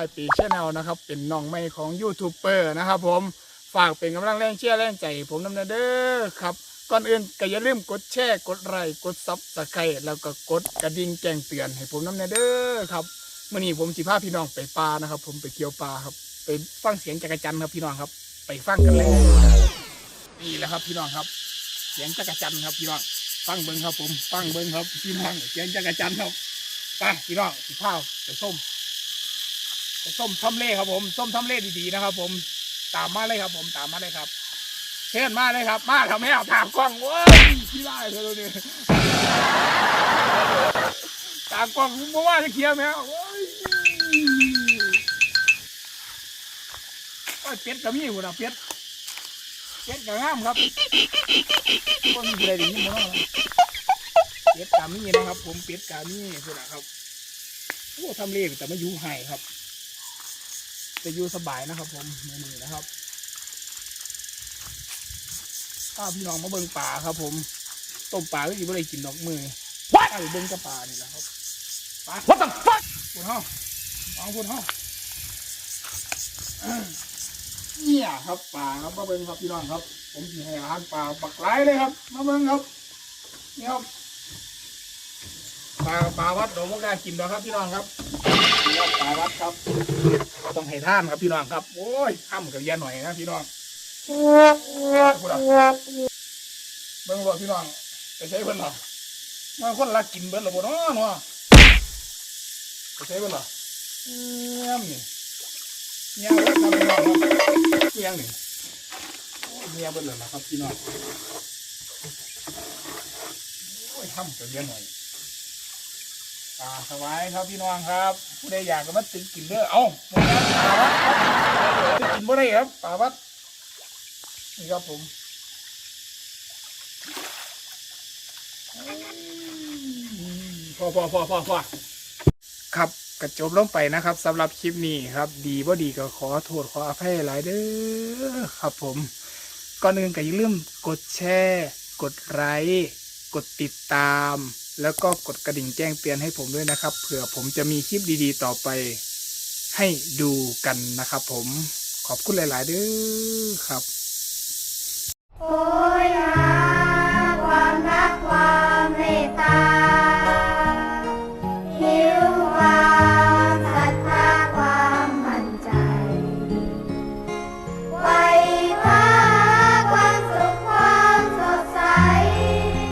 ายปีชแนลนะครับ เป็นน้องใหม่ของยูทูบเบอร์นะครับผมฝากเป็นกำลังแรงเชียร์แรงใจให้ผมนำเด้อครับก่อนอื่นก็อย่าลืมกดแชร์กดไลค์กดซับสไครต์แล้วก็กดกระดิ่งแจ้งเตือนให้ผมนำเนเด้อครับมื่อนี้ผมสิพาพี่น้องไปปลานะครับ ผมไปเกี่ยวปลาครับ ไปฟังเสียงจักรจันครับพี่น้องครับ ไปฟังกันเลยนี่แหละครับพี่น้องครับ เสียงจักรจันครับพี่น้องฟังเบิ้งครับ ผมฟังเบิ้งครับพี่น้องเสียงจักรจันครับไปพี่น้องสิพาไปส้ม ส้มทำเล่ครับผม ส้มทำเล่ดีๆนะครับ ผมตามมาเลยครับ ผมตามมาเลยครับเชิญมาเลยครับ มาทำให้เอาถามกล้องเว้ยพี่ได้เธอดูดิตามกล้องมบอกว่าจะเคลียร์ไหมเว้ยโอ้ยเป็ดก็มีหัวนะเป็ดเป็ดก็งามครับคนมีอะไรอย่างนี้มั้งเป็ดกามีนะครับ ผมเป็ดกามีคือนะครับโอ้ทำเลแต่ไม่ยุ่งไห้ครับ จะอยู่สบายนะครับ ผมมือๆนะครับข้าพี่น้องมาเบิ่งป่าครับ ผมต้มปลาก็อยู่บ่ได้กินดอกมือว้ายเบิ่งกับปลานี่แหละครับปลา What the fuck พูดเฮาเอาพูดเฮาอ่าเนี่ยครับปลาครับมาเบิ่งครับพี่น้องครับ ผมสิให้อาหารปลาปักหลายเลยครับ มาเบิ่งครับนี่ครับ ปลาปลาวัดเราไม่กล้ากินหรอกครับพี่น้องครับนี่ครับปลาวัดครับต้องให้ท่านครับพี่น้องครับ โอ้ยข้ามกับเยาหน่อยนะพี่น้องพูดอะเบิ่งบ่พี่น้องไปใช้เพิ่นเหรอมาคนรักกินเบิ่นและบ่เนาะเนาะไปใช้เพิ่นเหรอเงี้ยมนี่เงี้ยเบิ่นครับพี่น้องครับเงี้ยนี่โอ้ยเงี้ยเบิ่นเลยนะครับพี่น้องโอ้ยทำกับเยอะหน่อย ปลาสวายครับพี่น้องครับผู้ใดอยากก็มาตึงกินเด้อเอ้าบ่ได้ปลาวัดครับตึงกินบ่ได้ครับปลาวัดนี่ครับผมพอพอพอพอพอครับกระจบลงไปนะครับสำหรับคลิปนี้ครับ ดีบ่ดีก็ขอโทษขออภัยหลายเด้อครับผมก่อนอื่นก็อย่าลืมกดแชร์ กดไลค์กดติดตาม แล้วก็กดกระดิ่งแจ้งเตือนให้ผมด้วยนะครับ เผื่อผมจะมีคลิปดีๆ ต่อไปให้ดูกันนะครับผมขอบคุณหลาย ๆ เด้อครับ